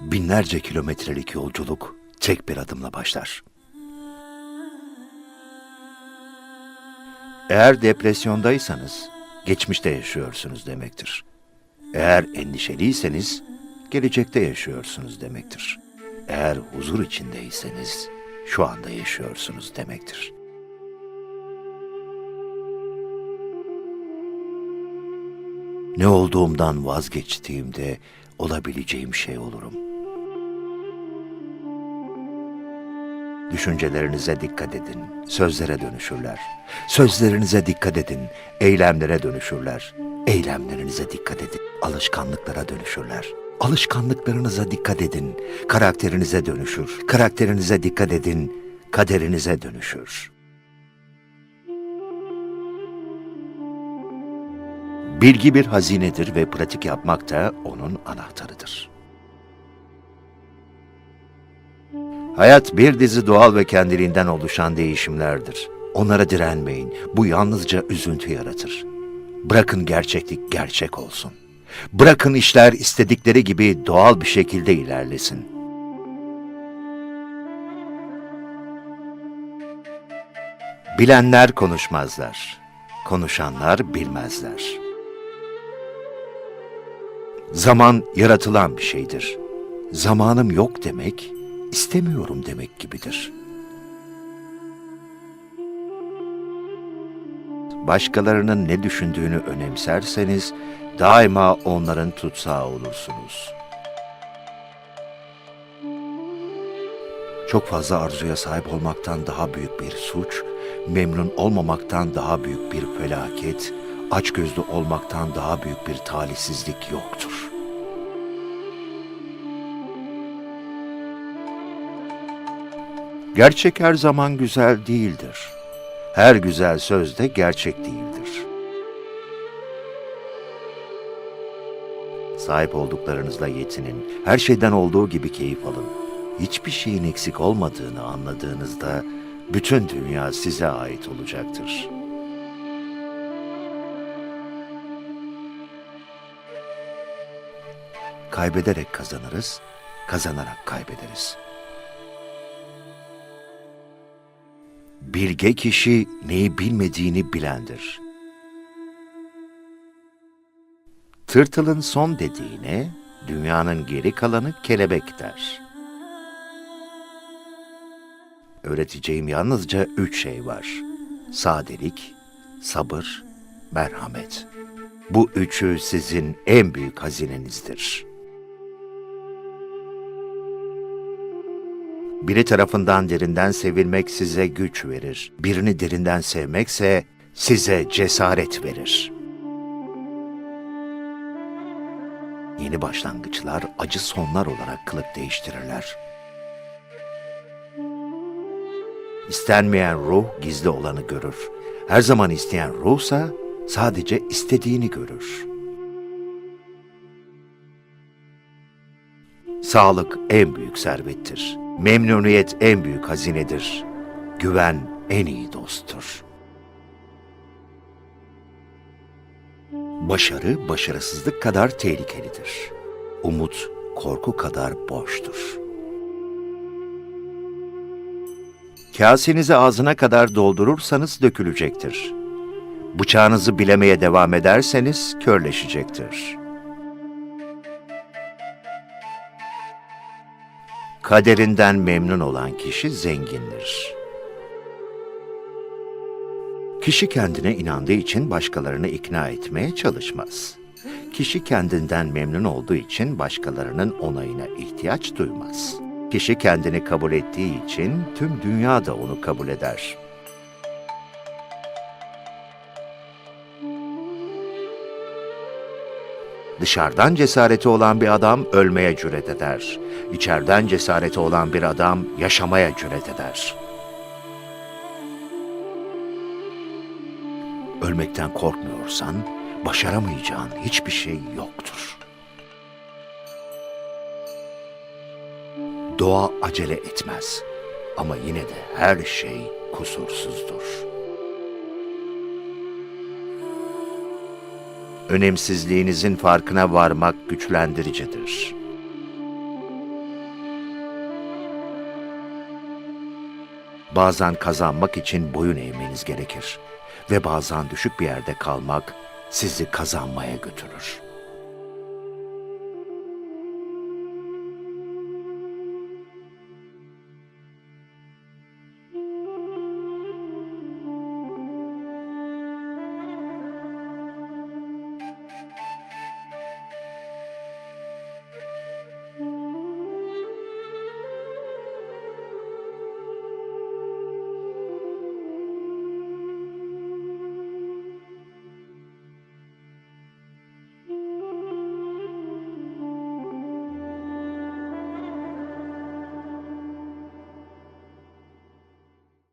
Binlerce kilometrelik yolculuk tek bir adımla başlar. Eğer depresyondaysanız geçmişte yaşıyorsunuz demektir. Eğer endişeliyseniz gelecekte yaşıyorsunuz demektir. Eğer huzur içindeyseniz şu anda yaşıyorsunuz demektir. Ne olduğumdan vazgeçtiğimde olabileceğim şey olurum. Düşüncelerinize dikkat edin, sözlere dönüşürler. Sözlerinize dikkat edin, eylemlere dönüşürler. Eylemlerinize dikkat edin, alışkanlıklara dönüşürler. Alışkanlıklarınıza dikkat edin, karakterinize dönüşür. Karakterinize dikkat edin, kaderinize dönüşür. Bilgi bir hazinedir ve pratik yapmak da onun anahtarıdır. Hayat bir dizi doğal ve kendiliğinden oluşan değişimlerdir. Onlara direnmeyin. Bu yalnızca üzüntü yaratır. Bırakın gerçeklik gerçek olsun. Bırakın işler istedikleri gibi doğal bir şekilde ilerlesin. Bilenler konuşmazlar. Konuşanlar bilmezler. Zaman yaratılan bir şeydir. Zamanım yok demek, istemiyorum demek gibidir. Başkalarının ne düşündüğünü önemserseniz daima onların tutsağı olursunuz. Çok fazla arzuya sahip olmaktan daha büyük bir suç, memnun olmamaktan daha büyük bir felaket, açgözlü olmaktan daha büyük bir talihsizlik yoktur. Gerçek her zaman güzel değildir. Her güzel söz de gerçek değildir. Sahip olduklarınızla yetinin. Her şeyden olduğu gibi keyif alın. Hiçbir şeyin eksik olmadığını anladığınızda bütün dünya size ait olacaktır. Kaybederek kazanırız, kazanarak kaybederiz. Bilge kişi neyi bilmediğini bilendir. Tırtılın son dediğine dünyanın geri kalanı kelebek der. Öğreteceğim yalnızca üç şey var. Sadelik, sabır, merhamet. Bu üçü sizin en büyük hazinenizdir. Biri tarafından derinden sevilmek size güç verir. Birini derinden sevmekse size cesaret verir. Yeni başlangıçlar acı sonlar olarak kılık değiştirirler. İstenmeyen ruh gizli olanı görür. Her zaman isteyen ruhsa sadece istediğini görür. Sağlık en büyük servettir. Memnuniyet en büyük hazinedir. Güven en iyi dosttur. Başarı başarısızlık kadar tehlikelidir. Umut korku kadar boştur. Kasenizi ağzına kadar doldurursanız dökülecektir. Bıçağınızı bilemeye devam ederseniz körleşecektir. Kaderinden memnun olan kişi zengindir. Kişi kendine inandığı için başkalarını ikna etmeye çalışmaz. Kişi kendinden memnun olduğu için başkalarının onayına ihtiyaç duymaz. Kişi kendini kabul ettiği için tüm dünya da onu kabul eder. Dışarıdan cesareti olan bir adam ölmeye cüret eder. İçeriden cesareti olan bir adam yaşamaya cüret eder. Ölmekten korkmuyorsan başaramayacağın hiçbir şey yoktur. Doğa acele etmez ama yine de her şey kusursuzdur. önemsizliğinizin farkına varmak güçlendiricidir. Bazen kazanmak için boyun eğmeniz gerekir ve bazen düşük bir yerde kalmak sizi kazanmaya götürür.